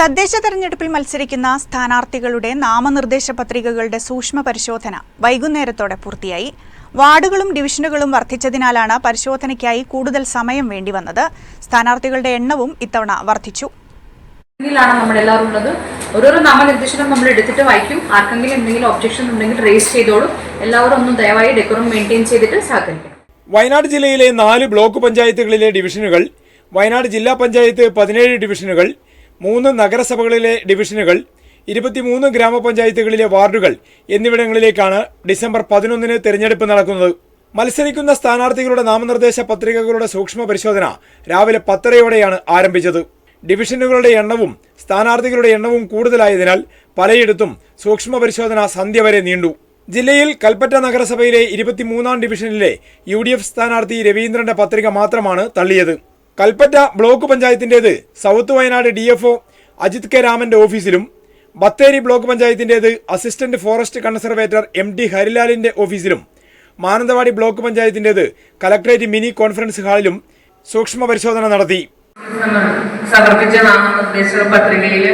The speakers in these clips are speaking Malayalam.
തദ്ദേശ തെരഞ്ഞെടുപ്പിൽ മത്സരിക്കുന്ന സ്ഥാനാർത്ഥികളുടെ നാമനിർദ്ദേശ പത്രികകളുടെ സൂക്ഷ്മ പരിശോധന വൈകുന്നേരത്തോടെ പൂർത്തിയായി. വാർഡുകളും ഡിവിഷനുകളും വർദ്ധിച്ചതിനാലാണ് പരിശോധനയ്ക്കായി കൂടുതൽ സമയം വേണ്ടി വന്നത്. സ്ഥാനാർത്ഥികളുടെ എണ്ണവും ഇത്തവണ വർദ്ധിച്ചു. ാണ് എല്ലാവരും ഉള്ളത്? ഓരോരോ നാമനിർദ്ദേശനം നമ്മൾ എടുത്തിട്ട് വായിക്കും. ആർക്കെങ്കിലും എന്തെങ്കിലും ഒബ്ജക്ഷൻ ഉണ്ടെങ്കിൽ റേസ് ചെയ്തോളും. എല്ലാവരും ഒന്നും ദയവായി ഡെക്കോറം മെയിന്റെയിൻ ചെയ്തിട്ട് സഹകരിക്കണം. വയനാട് ജില്ലയിലെ നാല് ബ്ലോക്ക് പഞ്ചായത്തുകളിലെ ഡിവിഷനുകൾ വയനാട് ജില്ലാ പഞ്ചായത്ത് പതിനേഴ് ഡിവിഷനുകൾ മൂന്ന് നഗരസഭകളിലെ ഡിവിഷനുകൾ ഇരുപത്തിമൂന്ന് ഗ്രാമപഞ്ചായത്തുകളിലെ വാർഡുകൾ എന്നിവിടങ്ങളിലേക്കാണ് ഡിസംബർ പതിനൊന്നിന് തെരഞ്ഞെടുപ്പ് നടക്കുന്നത്. മത്സരിക്കുന്ന സ്ഥാനാർത്ഥികളുടെ നാമനിർദ്ദേശ പത്രികകളുടെ സൂക്ഷ്മ പരിശോധന രാവിലെ പത്തരയോടെയാണ് ആരംഭിച്ചത്. ഡിവിഷനുകളുടെ എണ്ണവും സ്ഥാനാർത്ഥികളുടെ എണ്ണവും കൂടുതലായതിനാൽ പലയിടത്തും സൂക്ഷ്മ പരിശോധന സന്ധ്യ വരെ നീണ്ടു. ജില്ലയിൽ കൽപ്പറ്റ നഗരസഭയിലെ ഇരുപത്തിമൂന്നാം ഡിവിഷനിലെ യു ഡി എഫ് സ്ഥാനാർത്ഥി രവീന്ദ്രന്റെ പത്രിക മാത്രമാണ് തള്ളിയത്. Kalpetta block പഞ്ചായത്തിന്റേത് south Wayanad D F Ajith K രാമന്റെ ഓഫീസിലും Bathery block പഞ്ചായത്തിന്റേത് assistant forest conservator M D ഹരിലാലിന്റെ ഓഫീസിലും മാനന്തവാടി ബ്ലോക്ക് പഞ്ചായത്തിന്റേത് കലക്ടറേറ്റ് മിനി കോൺഫറൻസ് ഹാളിലും സൂക്ഷ്മ പരിശോധന നടത്തി. സമർപ്പിച്ച നാമനിർദ്ദേശ പത്രികയിൽ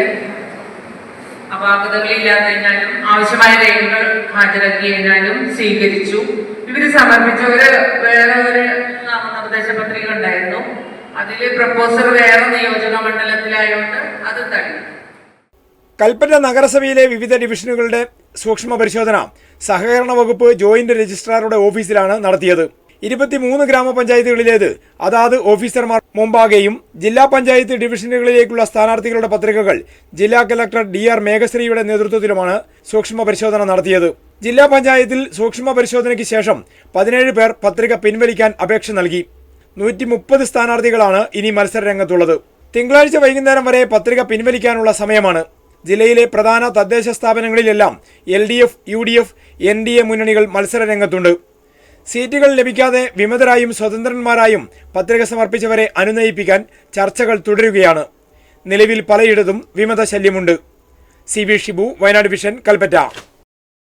അപാകതകളില്ലാതെ കഴിഞ്ഞാലും ആവശ്യമായ രേഖകൾ ഹാജരാക്കി കഴിഞ്ഞാലും സ്വീകരിച്ചു. ഇവർ സമർപ്പിച്ചവര് വേറെ ഒരു നാമനിർദ്ദേശ പത്രിക ഉണ്ടായിരുന്നു അതിൽ പ്രപ്പോസർ വേറെ നിയോജക മണ്ഡലത്തിലായോണ്ട് അത് തള്ളി കൽപ്പറ്റ നഗരസഭയിലെ വിവിധ ഡിവിഷനുകളുടെ സൂക്ഷ്മ പരിശോധന സഹകരണ വകുപ്പ് ജോയിന്റ് രജിസ്ട്രാറുടെ ഓഫീസിലാണ് നടത്തിയത്. ഇരുപത്തിമൂന്ന് ഗ്രാമപഞ്ചായത്തുകളിലേത് അതാത് ഓഫീസർമാർ മുമ്പാകെയും ജില്ലാ പഞ്ചായത്ത് ഡിവിഷനുകളിലേക്കുള്ള സ്ഥാനാർത്ഥികളുടെ പത്രികകൾ ജില്ലാ കലക്ടർ ഡി ആർ മേഘശ്രീയുടെ നേതൃത്വത്തിലുമാണ് സൂക്ഷ്മ പരിശോധന നടത്തിയത്. ജില്ലാ പഞ്ചായത്തിൽ സൂക്ഷ്മ പരിശോധനയ്ക്ക് ശേഷം പതിനേഴ് പേർ പത്രിക പിൻവലിക്കാൻ അപേക്ഷ നൽകി. നൂറ്റി മുപ്പത് സ്ഥാനാർത്ഥികളാണ് ഇനി മത്സര രംഗത്തുള്ളത് തിങ്കളാഴ്ച വൈകുന്നേരം വരെ പത്രിക പിൻവലിക്കാനുള്ള സമയമാണ്. ജില്ലയിലെ പ്രധാന തദ്ദേശ സ്ഥാപനങ്ങളിലെല്ലാം L D F U D F N D A മുന്നണികൾ മത്സര രംഗത്തുണ്ട് സീറ്റുകൾ ലഭിക്കാതെ വിമതരായും സ്വതന്ത്രന്മാരായും പത്രിക സമർപ്പിച്ചവരെ അനുനയിപ്പിക്കാൻ ചർച്ചകൾ തുടരുകയാണ്. നിലവിൽ പലയിടത്തും വിമത ശല്യമുണ്ട് C V Shibu Wayanad vision Kalpetta.